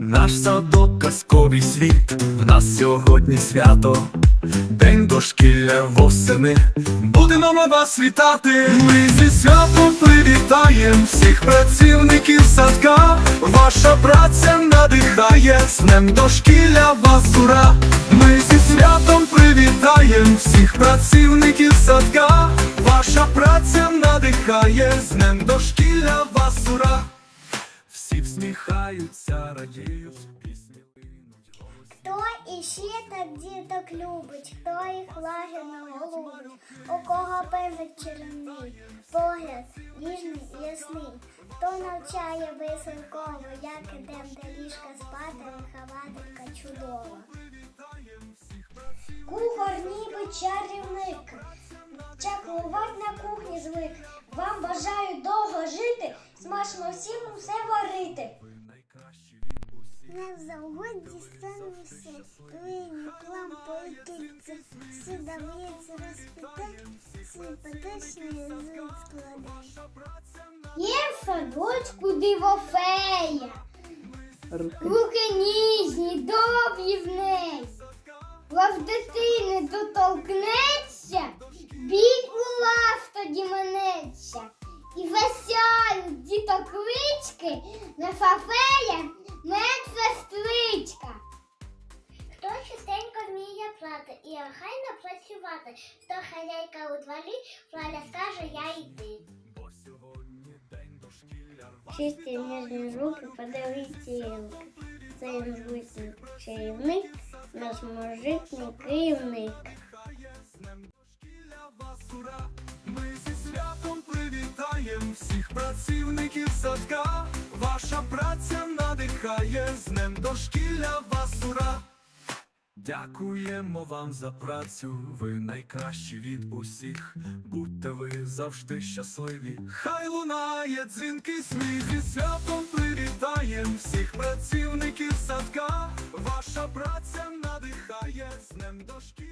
наш садок, казковий світ, в нас сьогодні свято, день дошкілля восени. Будемо ми вас вітати. Ми зі святом привітаєм всіх працівників садка. Ваша праця надихає, з днем дошкілля вас ура. Ми зі святом привітаєм всіх працівників садка. Ваша праця надихає, з днем дошкілля вас ура. Всі радіють, пісні. Хто іще так діток любить, хто їх лагідно голубить, у кого певний чарівний, погляд ніжний і ясний, хто навчає веселково, як ідем до ліжка спати, вихователька чудова. Кухар ніби чарівник, чаклувать на кухні звик. Вам бажаю довго жити, смачно всім усе варити. Не завгоді стану все, вийні лампою кільце, всі дав'ється розпитати, симпатичний язик складає. Є в садочку дивофея, руки ніжні, добрі в неї. Лав дитини доторкнеться, біль у лав тоді минеться. І веселють дітоклички на фафея прати і охайно працювати, хто хазяйка у дворі, Валя скаже, я йди. Чисті ніжні руки подивіться руки. Цей звучний чарівник, наш мужитний керівник. Ми зі святом привітаєм всіх працівників садка. Ваша праця надихає, з днем дошкілля вас ура. Дякуємо вам за працю, ви найкращі від усіх. Будьте ви завжди щасливі. Хай лунає дзвінки сміх зі святом привітаєм всіх працівників садка. Ваша праця надихає з ним дошки.